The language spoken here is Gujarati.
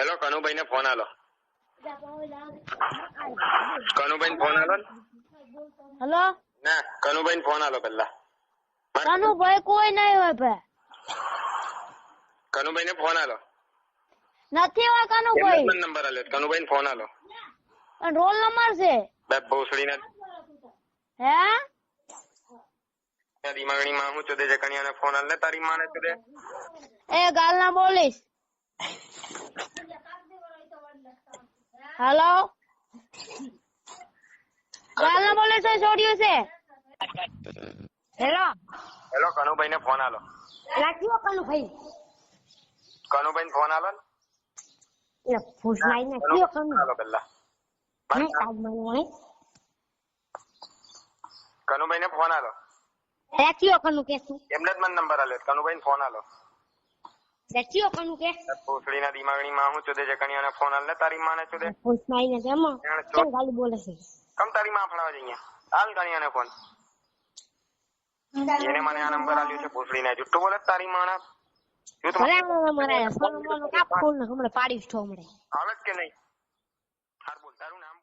હેલો કનુભાઈ ને ફોન આલો. કનુભાઈ ફોન આલો હેલો ના કનુભાઈ ફોન આલો પેલા કનુભાઈ કોઈ નહીં હોય ભાઈ. કનુભાઈ ને ફોન આલો. નથી હોય કનુભાઈ નંબર આલ્યો કનુભાઈ ફોન આલો. રોલ નંબર છે. બે ભોસડી ના હે? દિમાગણી માં હું ચોદે જકણિયાને ફોન આલે તારી માને ચોદે એ ગાલ ના બોલીશ. હલો ગાલ બોલે છે છોડ્યું છે? હેલો હેલો કનુભાઈ ને ફોન આલો. રાખ્યો કનુભાઈ. કનુભાઈ ફોન આલો ને? એ ને કયો કનુ? આલો પેલા. કનુભાઈ ને ફોન આલો. રાખ્યો કનુ કે એમને જ મને નંબર આલે કનુભાઈ ફોન આલો. રાખ્યો કનુ કે ભોસડી ના દિમાગણી માં હું ચોદે જકણિયાને ફોન આલે તારી માને ચોદે ફૂસલાઈ ને જમો કેમ ગાલી બોલે છે કમ તારી માં ફળવા જઈએ હાલ કણિયાને ફોન એને મને આ નંબર આલ્યો છે ભોસડી ના જુઠ્ઠું બોલે તારી મોનું ફોન હમણાં તો હમણાં આવે કે નહીં હાર બોલ તારું નામ